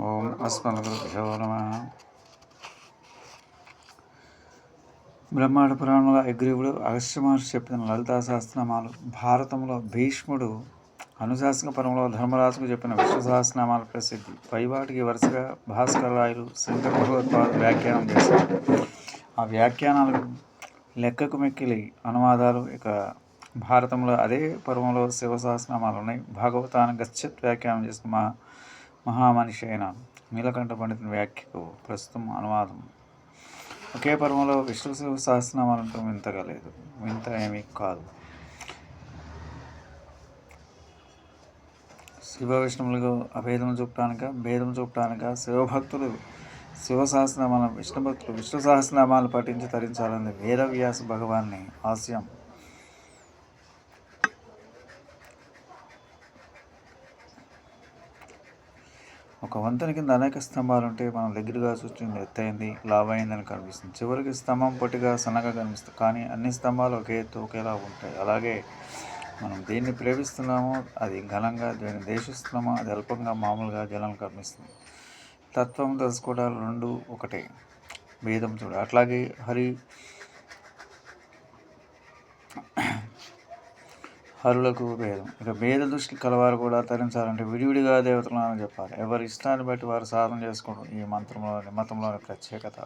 ఓం అస్మద్గురుభ్యో నమ. బ్రహ్మాండ పురాణంలో అగ్రీవుడు అగస్త్య మహర్షి చెప్పిన లలితా సహస్రనామాలు భారతంలో భీష్ముడు అనుశాసన పరంలో ధర్మరాజుకు చెప్పిన విశ్వ సహస్రనామాల ప్రసిద్ధి పైవాటికి వరుసగా భాస్కర రాయలు శంకర భగవత్వాలు వ్యాఖ్యానం చేశారు. ఆ వ్యాఖ్యానాలు లెక్కకు మెక్కిలి అనువాదాలు ఇక భారతంలో అదే పర్వంలో శివ సహస్రనామాలు ఉన్నాయి. భాగవతాన్ని గచ్చత్ వ్యాఖ్యానం చేసిన మా మహామనిషి అయిన నీలకంఠ పండితుని వ్యాఖ్యకు ప్రస్తుతం అనువాదం. ఒకే పర్వంలో విష్ణు శివ సహస్రనామాలు అంటూ వింతగా లేదు వింత ఏమీ కాదు. శివ విష్ణువులకు అభేదం చూపటానిక భేదం చూపటానిక శివభక్తులు శివ సహస్రనామాలను విష్ణు భక్తులు విష్ణు సహస్రనామాలు పఠించి తరించాలని వేదవ్యాస భగవాన్ని ఆశయం. ఒక వంతెన కింద అనేక స్తంభాలు ఉంటే మనం దగ్గరగా చూస్తుంది ఎత్తైంది లావైందని కనిపిస్తుంది. చివరికి స్తంభం పొట్టిగా సన్నగా కనిపిస్తుంది. కానీ అన్ని స్తంభాలు ఒకే ఎత్తు ఒకేలా ఉంటాయి. అలాగే మనం దేన్ని ప్రేమిస్తున్నామో అది ఘనంగా దేన్ని దేశిస్తున్నామో అది అల్పంగా మామూలుగా జలం కనిపిస్తుంది. తత్వం తెలుసుకోవడాలు రెండు ఒకటే. భేదం చూడ. అట్లాగే హరి హరులకు భేదం. ఇక భేద దృష్టి కలవారు కూడా తరించాలంటే విడివిడిగా దేవతలను అని చెప్పాలి. ఎవరి ఇష్టాన్ని బట్టి వారు సాధన చేసుకోవడం ఈ మంత్రంలోని మతంలోని ప్రత్యేకత.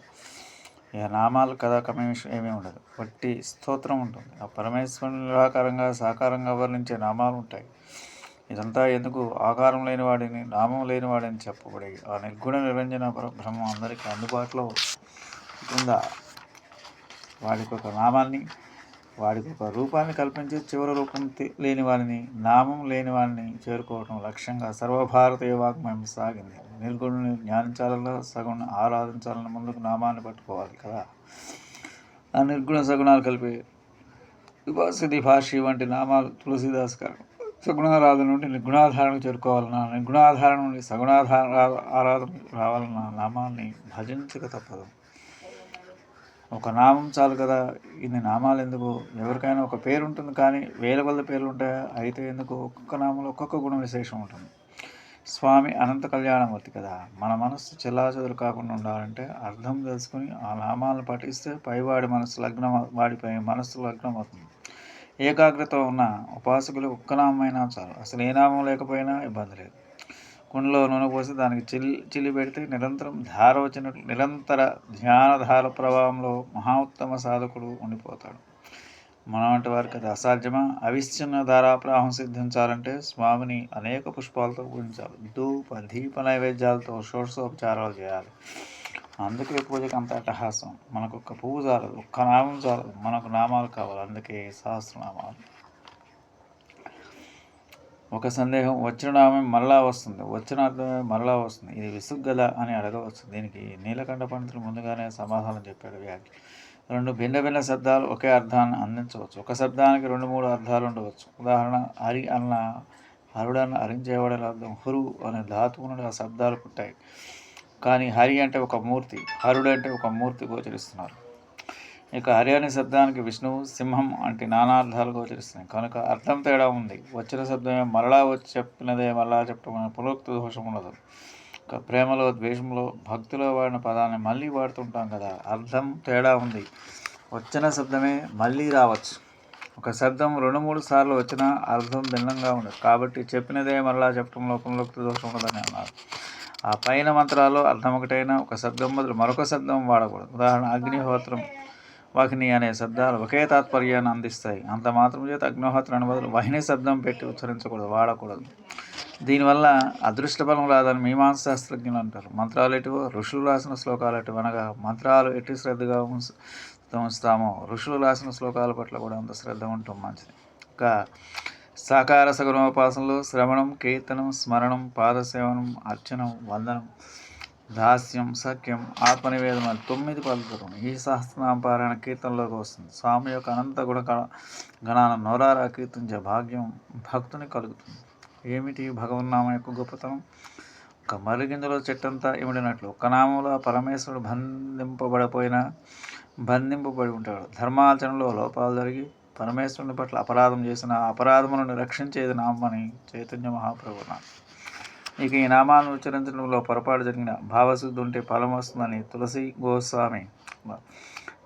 ఇక నామాలు కథ కమేష్ ఏమీ ఉండదు. వట్టి స్తోత్రం ఉంటుంది. ఆ పరమేశ్వరుని నిరాకారంగా సాకారంగా వర్ణించే నామాలు ఉంటాయి. ఇదంతా ఎందుకు? ఆకారం లేని వాడిని నామం లేని వాడిని చెప్పబడి ఆ నిర్గుణ నిరంజన బ్రహ్మ అందరికీ అందుబాటులో ఉందా. వాడికి ఒక నామాన్ని వాడికి ఒక రూపాన్ని కల్పించి చివరి రూపం లేని వారిని నామం లేని వారిని చేరుకోవటం లక్ష్యంగా సర్వభారతీయ వాగ్మయం సాగింది. నిర్గుణుని జ్ఞానించాలన్నా సగుణ ఆరాధించాలన్న ముందుకు నామాన్ని పట్టుకోవాలి కదా. ఆ నిర్గుణ సగుణాలు కలిపి విభాసిది భాషి వంటి నామాలు తులసిదాస్ గారు సగుణారాధన నుండి నిర్గుణాధారణకు చేరుకోవాలన్నా నిర్గుణాధారణ నుండి సగుణాధార ఆరాధన రావాలన్న నామాన్ని భజించక తప్పదు. ఒక నామం చాలు కదా. ఇన్ని నామాలు ఎందుకు? ఎవరికైనా ఒక పేరు ఉంటుంది కానీ వేల వల్ల పేర్లు ఉంటాయా అయితే ఎందుకు? ఒక్కొక్క నామంలో ఒక్కొక్క గుణ విశేషం ఉంటుంది. స్వామి అనంత కళ్యాణమూర్తి కదా. మన మనస్సు చెల్లాచెదురు కాకుండా ఉండాలంటే అర్థం తెలుసుకుని ఆ నామాలను పఠిస్తే పైవాడి మనసు లగ్నం వాడిపై మనస్సు లగ్నం అవుతుంది. ఏకాగ్రత ఉన్న ఉపాసకులు ఒక్క నామైనా చాలు. అసలు ఏ నామం లేకపోయినా ఇబ్బంది లేదు. కుండలో నూనె పోసి దానికి చిల్లి చిల్లి పెడితే నిరంతరం ధార వచ్చినట్లు నిరంతర ధ్యానధార ప్రభావంలో మహా ఉత్తమ సాధకుడు ఉండిపోతాడు. మన వంటి వారికి అది అసాధ్యమా? అవిచ్ఛిన్న ధారాప్రాహం సిద్ధించాలంటే స్వామిని అనేక పుష్పాలతో పూజించాలి. ధూప దీప నైవేద్యాలతో షోడశోపచారాలు చేయాలి. అందుకే పూజకు అంత అట్టహాసం. మనకు ఒక్క పువ్వు చాలదు ఒక్క నామం చాలదు మనకు నామాలు కావాలి. అందుకే సహస్రనామాలు. ఒక సందేహం వచ్చిన ఆమె మరలా వస్తుంది. వచ్చిన అర్థమే మరలా వస్తుంది. ఇది విసుగ్గదా అని అడగవచ్చు. దీనికి నీలకంఠ పండితులు ముందుగానే సమాధానం చెప్పాడు వ్యాఖ్య. రెండు భిన్న భిన్న శబ్దాలు ఒకే అర్థాన్ని అందించవచ్చు. ఒక శబ్దానికి రెండు మూడు అర్థాలు ఉండవచ్చు. ఉదాహరణ హరి అన్న హరుడన్న హరించేవాడని అర్థం. హురు అనే ధాతువు నుండి ఆ శబ్దాలు పుట్టాయి. కానీ హరి అంటే ఒక మూర్తి హరుడు అంటే ఒక మూర్తి గోచరిస్తున్నారు. ఇక హరి అనే శబ్దానికి విష్ణువు సింహం అంటే నానార్థాలు గోచరిస్తున్నాయి. కనుక అర్థం తేడా ఉంది. వచ్చిన శబ్దమే మరలా వచ్చి చెప్పినదే మరలా చెప్పడం అనే పురోక్త దోషం ఉండదు. ఇక ప్రేమలో ద్వేషంలో భక్తిలో వాడిన పదాన్ని మళ్ళీ వాడుతుంటాం కదా. అర్థం తేడా ఉంది. వచ్చిన శబ్దమే మళ్ళీ రావచ్చు. ఒక శబ్దం రెండు మూడు సార్లు వచ్చినా అర్థం భిన్నంగా ఉండదు. కాబట్టి చెప్పినదే మరలా చెప్పడంలో పునరుక్తి దోషం ఉండదని అన్నారు. ఆ పైన మంత్రాల్లో అర్థం ఒకటైనా ఒక శబ్దం బదులు మరొక శబ్దం వాడకూడదు. ఉదాహరణ అగ్నిహోత్రం. వాహిని అనే శబ్దాలు ఒకే తాత్పర్యాన్ని అందిస్తాయి. అంత మాత్రం చేత అగ్నిహోత్రాన్ని బదులు వాహిని శబ్దం పెట్టి ఉచ్చరించకూడదు వాడకూడదు. దీనివల్ల అదృష్ట బలం రాదని మీమాంస శాస్త్రజ్ఞులు అంటారు. మంత్రాలు ఎటువో ఋషులు రాసిన శ్లోకాలు ఎటు అనగా మంత్రాలు ఎటు శ్రద్ధగా ఉంచుతామో ఋషులు రాసిన శ్లోకాల పట్ల కూడా అంత శ్రద్ధ ఉండటం మంచిది. ఇంకా సాకార సగుణోపాసనలు శ్రవణం కీర్తనం స్మరణం పాదసేవనం అర్చనం వందనం దాస్యం సఖ్యం ఆత్మనివేదన తొమ్మిది పద్ధతులు ఈ సహస్రనామ పారాయణ కీర్తనలోకి వస్తుంది. స్వామి యొక్క అనంత గుణ గణాన నోరారా కీర్తించే భాగ్యం భక్తుని కలుగుతుంది. ఏమిటి భగవన్నామ యొక్క గొప్పతనం? ఒక మరిగింజలో చెట్టంతా ఇమిడినట్లు. ఒక నామంలో పరమేశ్వరుడు బంధింపబడిపోయిన బంధింపబడి ఉంటాడు. ధర్మాచరణలో లోపాలు జరిగి పరమేశ్వరుని పట్ల అపరాధం చేసిన అపరాధములను రక్షించేది నామని చైతన్య మహాప్రభు ఇక ఈ నామాలను ఉచ్చరించడంలో పొరపాటు జరిగిన భావశుద్ధి ఉంటే ఫలం వస్తుందని తులసి గోస్వామి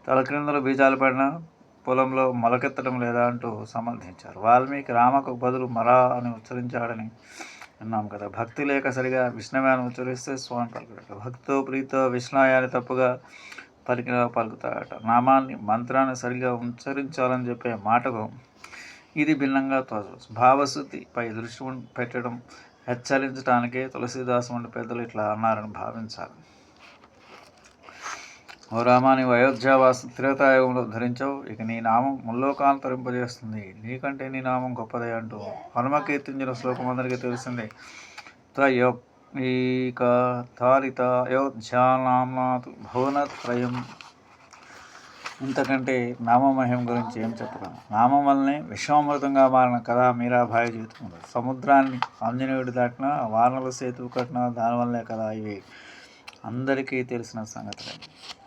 తలక్రిందులు బీజాలు పడిన పొలంలో మొలకెత్తడం లేదా అంటూ సమర్థించారు వాల్మీకి రామకు బదులు మరా అని ఉచ్చరించాడని విన్నాం కదా. భక్తి లేక సరిగా విష్ణవే ఉచ్చరిస్తే స్వామి పలుకుడట భక్తితో ప్రీతితో విష్ణాయాన్ని తప్పుగా పలికిన పలుకుతాడట. నామాన్ని మంత్రాన్ని సరిగా ఉచ్చరించాలని చెప్పే మాటకు ఇది భిన్నంగా తోచవచ్చు. భావశుద్ధిపై దృష్టి పెట్టడం హెచ్చరించడానికే తులసీదాసు వంటి పెద్దలు ఇట్లా అన్నారని భావించాలి. ఓ రామా నీవు అయోధ్యావాసం త్రేతాయుగంలో ధరించావు. ఇక నీ నామం ముల్లోకాలను తరింపజేస్తుంది. నీకంటే నీ నామం గొప్పదే అంటూ హనుమ కీర్తించిన శ్లోకం అందరికీ తెలిసిందే. త్రయో ఈక తారిత అయోధ్యానామాతు భువనత్రయం ఇంతకంటే నామమహిం గురించి ఏం చెప్పగలం? నామం వల్లనే విశ్వామృతంగా మారిన కథ మీరాబాయి జీవితంలో. సముద్రాన్ని ఆంజనేయుడు దాటిన వానల సేతువు కట్టిన దానివల్లే కదా ఇవి. అందరికీ తెలిసిన సంగతులు.